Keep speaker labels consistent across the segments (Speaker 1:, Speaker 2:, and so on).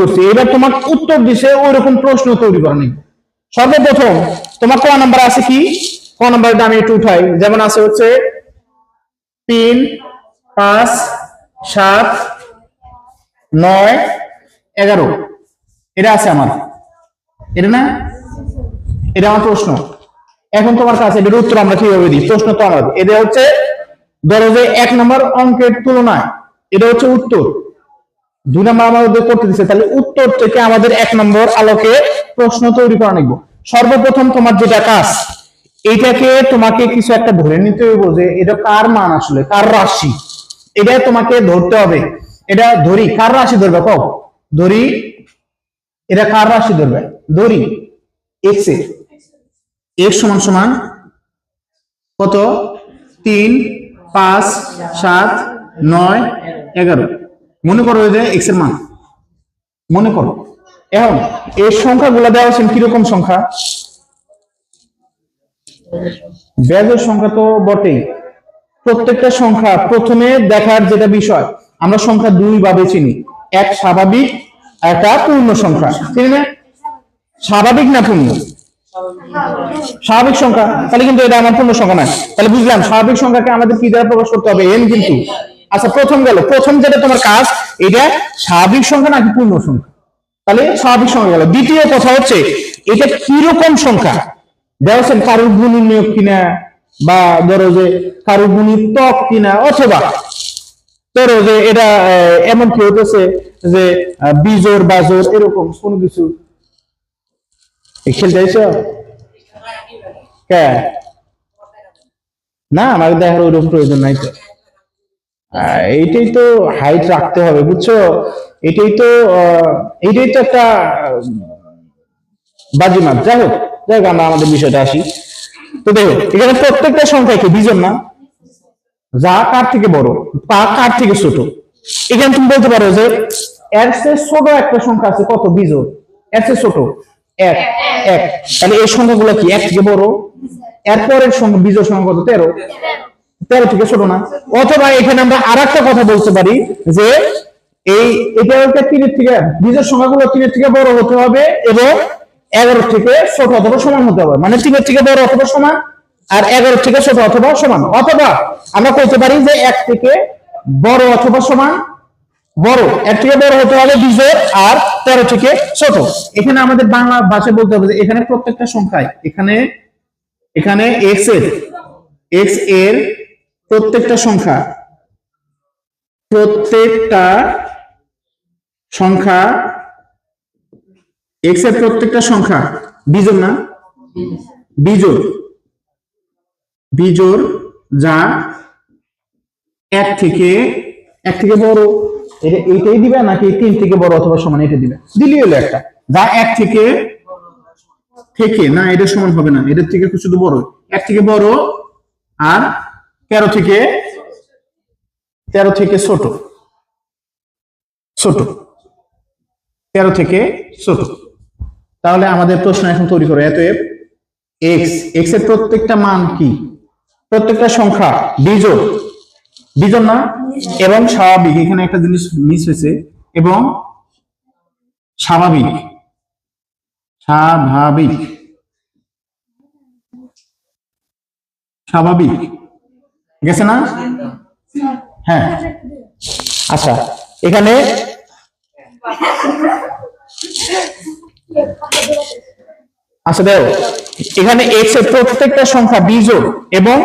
Speaker 1: করছি এবার তোমার উত্তর দিছে, ওইরকম প্রশ্ন তৈরি করা নেই। সর্বপ্রথম, তোমার ক নাম্বার আছে কি? ক নাম্বারটা আমি একটু উঠাই। যেমন আছে হচ্ছে তিন, পাঁচ, সাত, নয়, এগারো। এটা আছে আমার। এটা না? এটা আমার প্রশ্ন। এখন তোমার কাছে এটার উত্তর আমরা কীভাবে দিই? প্রশ্ন তো আমার এটা হচ্ছে ধরো যে এক নম্বর অঙ্কের তুলনায়। এটা হচ্ছে উত্তর। দুই নম্বর আমাদের করতে দিচ্ছে তাহলে উত্তর থেকে আমাদের এক নম্বর আলোকে প্রশ্ন তৈরি করা সর্বপ্রথম তোমার যেটা কাজ এইটাকে তোমাকে কিছু একটা ধরে নিতে হবে যে এটা কার মান আসলে, কার রাশি। এটা তোমাকে ধরতে হবে। এটা ধরি, কার রাশি ধরবে কও? ধরি, এটা কার রাশি ধরবে? ধরি এক্স এ এক্স সমান সমান কত? তিন, পাঁচ, সাত, নয়, এগারো। মনে করো যে এক্সের মান। মনে করো। এখন এই সংখ্যাগুলো দেওয়া আছে কীরকম সংখ্যা? ব্যাজের সংখ্যা তো বটেই। প্রত্যেকটা সংখ্যা প্রথমে দেখার যেটা বিষয়, আমরা সংখ্যা দুই ভাবে চিনি এক স্বাভাবিক, একটা পূর্ণ সংখ্যা। চিনি না স্বাভাবিক না পূর্ণ? স্বাভাবিক সংখ্যা। তাহলে কিন্তু এটা আমার পূর্ণ সংখ্যা নয়। তাহলে বুঝলাম, স্বাভাবিক সংখ্যাকে আমাদের কি দ্বারা প্রকাশ করতে হবে? এন কিন্তু। আচ্ছা প্রথম গেল। প্রথম যেটা তোমার কাজ, এটা স্বাভাবিক সংখ্যা নাকি পূর্ণ সংখ্যা? তাহলে স্বাভাবিক সংখ্যা গেল। দ্বিতীয় কথা হচ্ছে, এটা কীরকম সংখ্যা? দেখছেন কারোর গুণী নিয়োগ কিনা, বা ধরো যে কারোর গুণী ত্বক কিনা, অথবা ধরো যে এটা এমন কি হতেছে যে বিজোর বাজোর এরকম কোনো কিছু। খেলতে এসো। কে না আমাকে দেখার ওইরকম প্রয়োজন নাই তো। এইটাই তো হাইট রাখতে হবে বুঝছ? এটাই তো আহ, এইটাই তো একটা বাজিমাত। যাই হোক যাই হোক আমরা আমাদের বিষয়টা আসি। তো দেখো এখানে প্রত্যেকটা সংখ্যা কি? বিজন না? যা কার থেকে বড়? তা কার থেকে ছোট? এখানে তুমি বলতে পারো যে এর চেয়ে ছোট একটা সংখ্যা আছে কত? বিজোড় এর চেয়ে ছোট? এক। এক। তাহলে এই সংখ্যাগুলো কি? এক থেকে বড়? এরপরের সংখ্যা বিজোড় সংখ্যা কত? তেরো। তেরো থেকে ছোট না। অথবা এখানে আমরা আর কথা বলতে পারি যে এই এটা তিনের থেকে বীজের সংখ্যাগুলো তিনের থেকে বড় হতে হবে এবং এগারো থেকে ছোট অথবা সমান হতে হবে। মানে তিনের থেকে বড় অথবা সমান আর এগারো থেকে ছোট অথবা সমান। অথবা আমরা বলতে পারি যে এক থেকে বড় অথবা সমান, বড়। এর থেকে বড় হতে হবে বিজয় আর তেরো থেকে ছোট। এখানে আমাদের বাংলা ভাষায় বলতে হবে যে এখানে প্রত্যেকটা সংখ্যায় এখানে এখানে এক্সের এক্সের প্রত্যেকটা সংখ্যা। প্রত্যেকটা সংখ্যা এক্সের প্রত্যেকটা সংখ্যা, বিজোড় না? বিজোড়। বিজোড় যা এক থেকে এক থেকে বড়। এটা এইটাই দিবে নাকি তিন থেকে বড় অথবা সমান এটা দিবে? দিলি হলো একটা। যা এক থেকে থেকে, না, এটা সমান হবে না। এটার থেকে শুধু বড়। এক থেকে বড় আর তেরো থেকে তেরো থেকে ছোট। ছোট। তেরো থেকে ছোট। তাহলে আমাদের প্রশ্ন এখন তৈরি করো এত এক্স এক্সের প্রত্যেকটা মান কি? প্রত্যেকটা সংখ্যা বিজোড়। বিজোড় না? এবং স্বাভাবিক, এখানে একটা জিনিস মিস হয়েছে, এবং স্বাভাবিক। স্বাভাবিক। স্বাভাবিক। গেছে না? হ্যাঁ। আচ্ছা এখানে আচ্ছা দেখো, এখানে এক্সের প্রত্যেকটা সংখ্যা বিজোড় এবং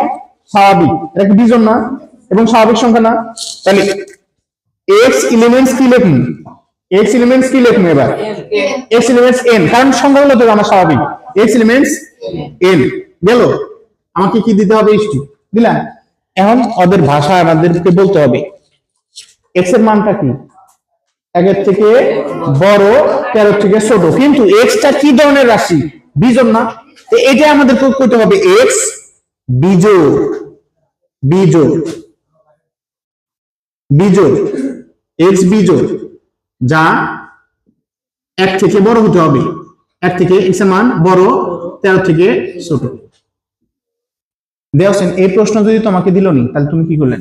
Speaker 1: স্বাভাবিক। এটা কি না? এবং স্বাভাবিক সংখ্যা না? তাহলে এক্স এলিমেন্টস কি লিখুন? এক্স এলিমেন্টস কি লিখুন এবার? এক্স এলিমেন্টস এন কারণ সংখ্যাগুলো তো আমার স্বাভাবিক। এক্স এলিমেন্টস এন গেল? আমাকে কি দিতে হবে? ইস্টু দিলাম? এখন ওদের ভাষা আমাদেরকে বলতে হবে। এক্সের মানটা কি? একের থেকে বড়, তেরো থেকে ছোট। কিন্তু এক্সটা কি ধরনের রাশি? বিজোড় না। এটা আমাদের প্রয়োগ করতে হবে। এক্স বিজোড়। এক্স বিজোড়। যা এক থেকে বড় হতে হবে। এক থেকে এক্সের মান বড়, তেরো থেকে ছোট। দেওয়া এই প্রশ্ন যদি তোমাকে দিল নি তাহলে তুমি কি করলেন